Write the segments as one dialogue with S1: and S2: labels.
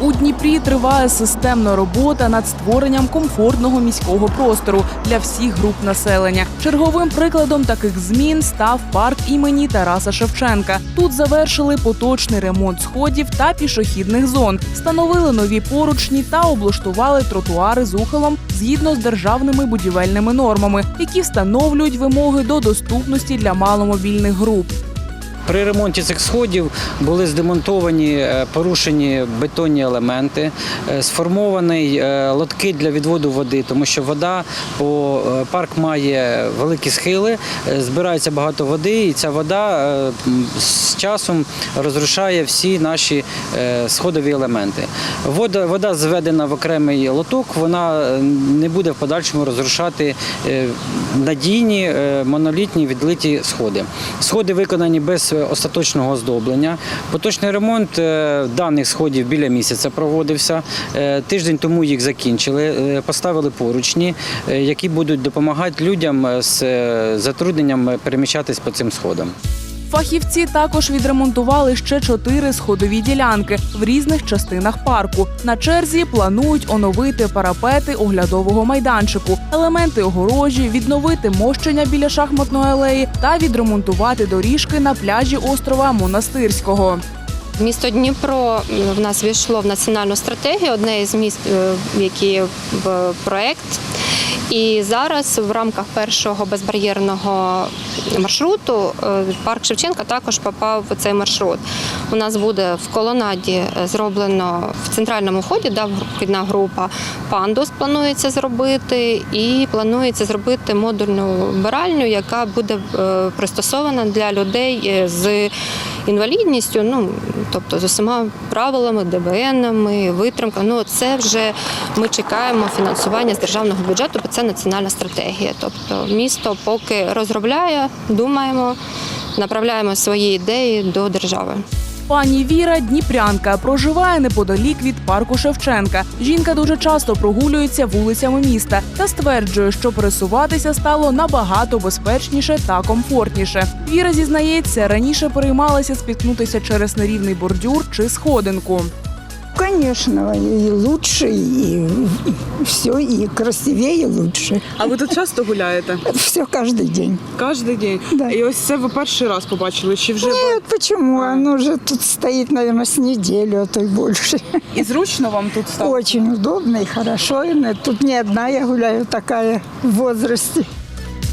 S1: У Дніпрі триває системна робота над створенням комфортного міського простору для всіх груп населення. Черговим прикладом таких змін став парк імені Тараса Шевченка. Тут завершили поточний ремонт сходів та пішохідних зон, встановили нові поручні та облаштували тротуари з ухилом згідно з державними будівельними нормами, які встановлюють вимоги до доступності для маломобільних груп.
S2: При ремонті цих сходів були здемонтовані е, порушені бетонні елементи, е, сформовані е, лотки для відводу води, тому що вода по парк має великі схили, збирається багато води, і ця вода з часом розрушає всі наші сходові елементи. Вода, вода зведена в окремий лоток, вона не буде в подальшому розрушати надійні монолітні відлиті сходи. Сходи виконані без остаточного оздоблення. Поточний ремонт е, даних сходів біля місяця проводився. Е, Тиждень тому їх закінчили, е, поставили поручні, які будуть допомагати людям з затрудненням переміщатись по цим сходам.
S1: Фахівці також відремонтували ще чотири сходові ділянки в різних частинах парку. На черзі планують оновити парапети оглядового майданчику, елементи огорожі, відновити мощення біля шахматної алеї та відремонтувати доріжки на пляжі острова Монастирського.
S3: Місто Дніпро в нас війшло в національну стратегію, одне із міст, е, які в проект. І зараз в рамках першого безбар'єрного маршруту е, парк Шевченка також попав в цей маршрут. У нас буде в колонаді е, зроблено в центральному вході, да, вхідна група пандус планується зробити, і планується зробити модульну вбиральню, яка буде е, пристосована для людей з інвалідністю, ну тобто з усіма правилами, ДБНами, витримками. Ну це вже ми чекаємо фінансування з державного бюджету, бо це національна стратегія. Тобто місто поки розробляє, думаємо, направляємо свої ідеї до держави.
S1: Пані Віра Дніпрянка проживає неподалік від парку Шевченка. Жінка дуже часто прогулюється вулицями міста та стверджує, що пересуватися стало набагато безпечніше та комфортніше. Віра зізнається, раніше переймалася спіткнутися через нерівний бордюр чи сходинку.
S4: Конечно, и лучше, и все, и красивее лучше.
S5: А ви тут часто гуляєте?
S4: Все каждый день.
S5: Кожен день?
S4: Да.
S5: І ось це ви перший раз побачили, чи вже
S4: Нет, почему? Оно уже тут стоит, наверное, с неделю, а то и больше.
S5: і зручно вам тут стало?
S4: Очень удобно и хорошо. И тут не одна я гуляю такая в возрасте.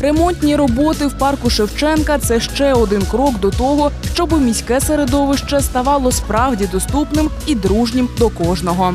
S1: Ремонтні роботи в парку Шевченка це ще один крок до того, щоб міське середовище ставало справді доступним і дружнім до кожного.